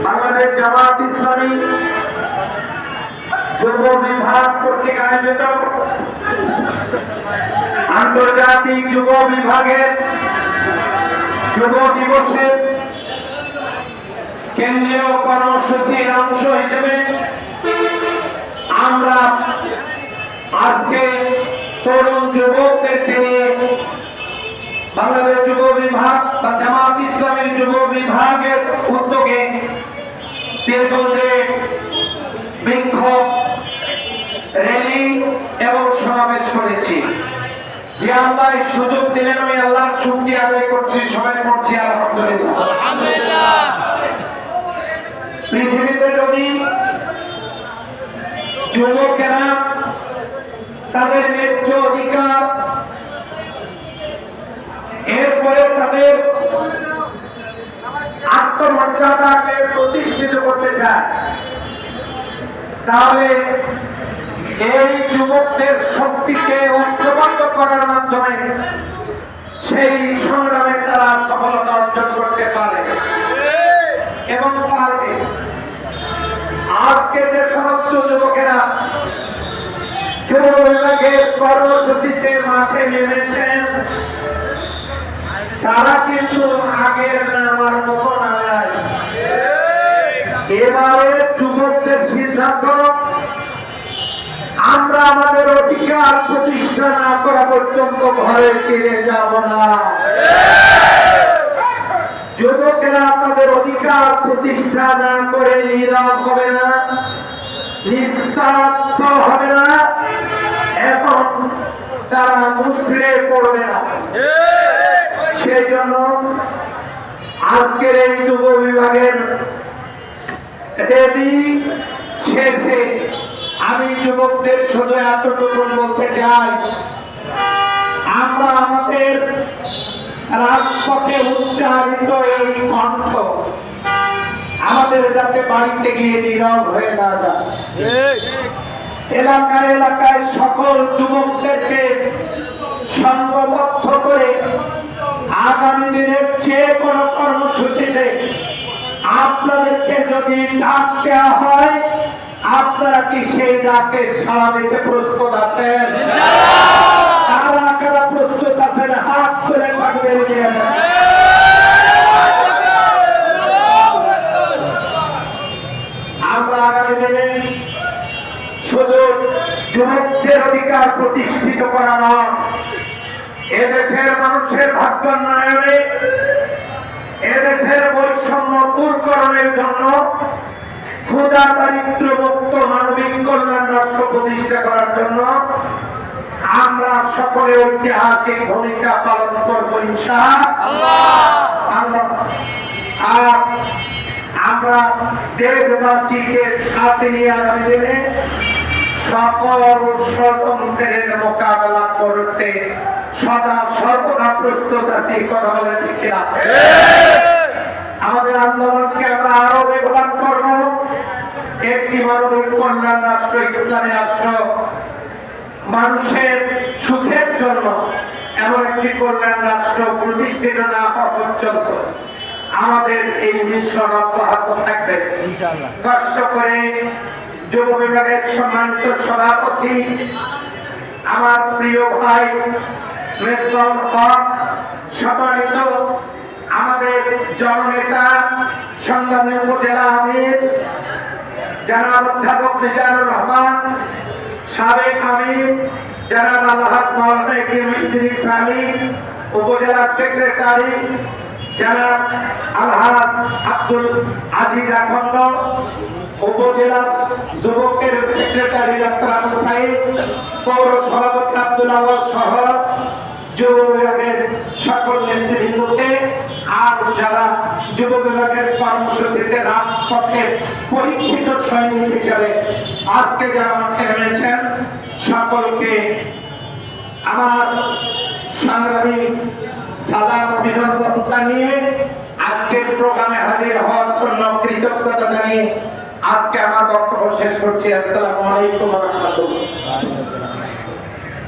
বাংলাদেশ জামাত ইসলামী যুব বিভাগ কর্তৃক আয়োজিত আন্তর্জাতিক যুব বিভাগের যুব দিবসের কেন্দ্রীয় কর্মসূচির অংশ হিসেবে আমরা আজকে তরুণ যুবকদেরকে নিয়ে বাংলাদেশ যুব বিভাগ বা জামাত ইসলামের যুব বিভাগের উদ্যোগে বিক্ষোভ র্যালি এবং সমাবেশ করেছি। যে আল্লাহ সুযোগ দিলেন ওই আল্লাহর শুকরিয়া আদায় করছি সবাই করছি আলহামদুলিল্লাহ। পৃথিবীতে যদি যুবকেরা তাদের ন্যায্য অধিকার এরপরে তাদের আত্মমর্যাদাকে প্রতিষ্ঠিত করতে চায়। তাহলে এই যুবকদের শক্তিকে ঐক্যবদ্ধ করার মাধ্যমে সেই সংগ্রামে তারা সফলতা অর্জন করতে পারে এবং পারবে। আজকে যে সমস্ত যুবকেরা যুব বিভাগের কর্মসূচিতে মাঠে নেমেছেন তারা কিন্তু আগের নামার মতো এবারে যুবকদের সিদ্ধান্ত, আমরা আমাদের অধিকার প্রতিষ্ঠা না করা পর্যন্ত ঘরে ফিরে যাব না। যুবকেরা তাদের অধিকার প্রতিষ্ঠা না করে নীরব হবে না নিস্তার্থ হবে না, এখন তারা মুসড়ে পড়বে না। সেই জন্য আজকের এই যুব বিভাগের রেলি শেষে আমি যুবকদের শুধু এতটুকু বলতে চাই আমরা আমাদের রাজপথে উচ্চারিত এই কণ্ঠ আমাদের যাতে বাড়িতে গিয়ে নীরব হয়ে না যায়। এলাকায় এলাকায় সকল যুবকদেরকে করে আগামী দিনের যে কোনো কর্মসূচিতে আপনাদেরকে যদি ডাক দেওয়া হয়, আপনারা কি সেই ডাকে সাড়া দিতে প্রস্তুত আছেন? কারা কারা প্রস্তুত আছেন? হাত করে আমরা আগামী দিনে শুধু যুবকদের অধিকার প্রতিষ্ঠিত করা নয় এদেশের মানুষের ভাগ্যোন্নয়নে এদেশের বৈষম্য দূরকরণের জন্য ক্ষুদা দারিদ্র মুক্ত মানবিক কল্যাণ রাষ্ট্র প্রতিষ্ঠা করার জন্য আমরা সকলে ঐতিহাসিক ভূমিকা পালন করব, ইনশাআল্লাহ। আর আমরা দেশবাসীকে সাথে নিয়ে আগামী দিনে সকল ষড়যন্ত্রের মোকাবেলা করতে সদা সর্বদা প্রস্তুত আছি এই কথা বলে ঠিক কিনা? আমাদের আন্দোলনকে আমরা আরও বেগবান করব। একটি মানবিক কল্যাণ রাষ্ট্র ইসলামী রাষ্ট্র মানুষের সুখের জন্য এমন একটি কল্যাণ রাষ্ট্র প্রতিষ্ঠিত না হওয়া পর্যন্ত আমাদের এই মিশন অব্যাহত থাকবে। কষ্ট করে যুব বিভাগের সম্মানিত সভাপতি আমার প্রিয় ভাই হক সম্মানিত আমাদের জননেতা, সংগ্রামী উপজেলা আমির, জনাব অধ্যাপক মিজানুর রহমান, সাবেক আমির, জনাব আলহাজ আলী, উপজেলা সেক্রেটারি, জনাব আলহাজ আব্দুল আজিজ আখন্দ উপজেলা যুবকের সেক্রেটারি ডাক্তার আবু সাইদ, পৌর সভাপতি আব্দুল আওয়াল সহ যুব সকল আর যারা যুব পরীক্ষিত আজকে যারা মাঠে সকলকে আমার সংগ্রামী সালাম অভিনন্দন জানিয়ে প্রোগ্রামে হাজির হওয়ার জন্য কৃতজ্ঞতা জানিয়ে আজকে আমার বক্তব্য শেষ করছি। আসসালামু আলাইকুম রাহমাতুল্লাহ।